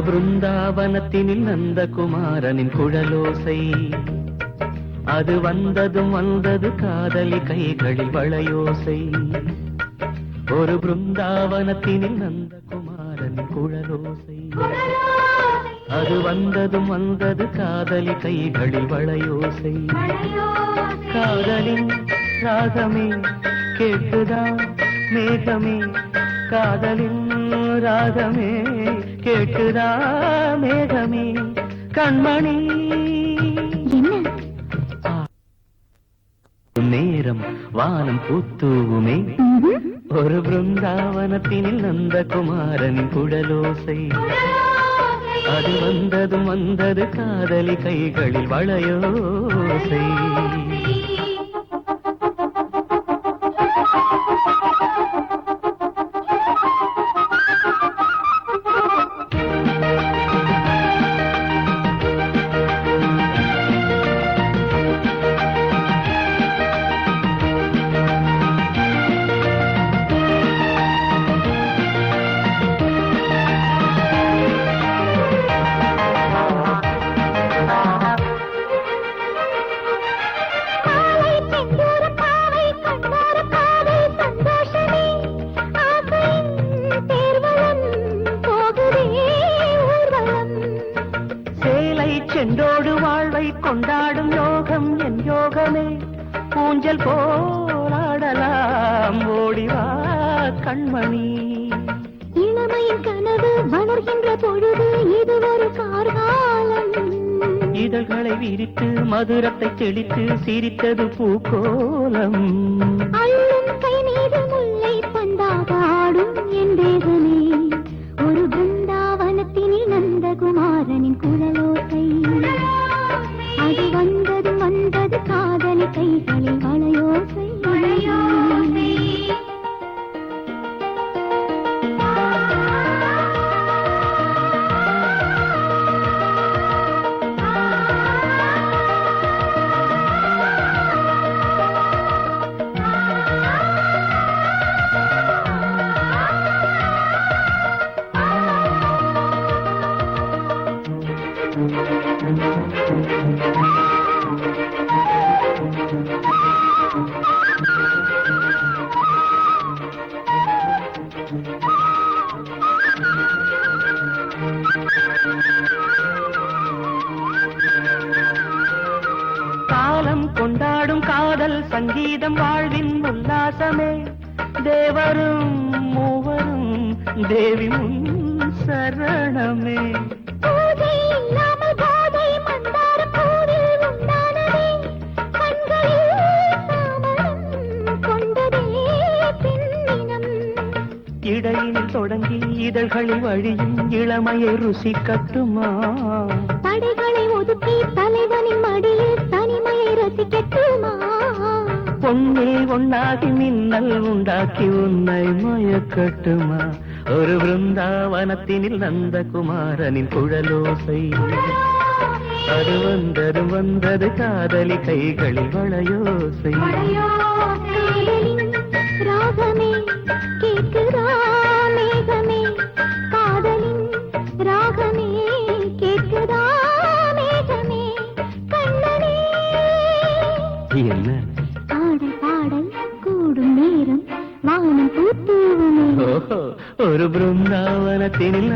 பிருந்தாவனத்தினில் நந்தகுமாரனின் குழலோசை. அது வந்ததும் வந்தது காதலி கைகளில் வளையோசை. ஒரு பிருந்தாவனத்தினில் நந்தகுமாரனின் குழலோசை. அது வந்ததும் வந்தது காதலி கைகளில் வளையோசை. காதலின் ராகமே கேட்டுதான் மேகமே. காதலின் ராகமே கேட்குதா மேகமே கண்மணி? நேரம் வானம் பூத்தூவுமே. ஒரு பிருந்தாவனத்தினில் நந்தகுமாரன் குழலோசை அது வந்ததும் வந்தது காதலி கைகளில் வளையோசை. செண்டோடு வாழ்வை கொண்டாடும் யோகம் என் யோகமே. ஊஞ்சல் போராடலாம் ஓடிவா கண்மணி. இளமையின் கனவு வளர்கின்ற பொழுது இது ஒரு கார்காலம் இதழ்களை விரித்து மதுரத்தை தெளித்து சிரித்தது பூக்கோலம். அள்ளும் கொண்டாடும் காதல் சங்கீதம் வாழ்வின் உல்லாசமே. தேவரும் மூவரும் தேவி முன் சரணமே இடையினில் தொடங்கி இதழ்களில் வழியும் இளமையை ருசி கட்டுமா? தடைகளை ஒதுக்கி தலைவனின் மடியில் தனிமையை ரசிக்கட்டுமா? பொன்னில் ஒன்னாகி மின்னல் உண்டாக்கி உன்னை மயக்கட்டுமா? ஒரு பிருந்தாவனத்தினில் நந்தகுமாரனின் குழலோசை. அது வந்தது வந்தது காதலி கைகளில் வளையோசை. ராகமே நேரம் வானம் பூத்தூவுமே ஓஹோ ஒரு பிருந்தாவனத்தினில்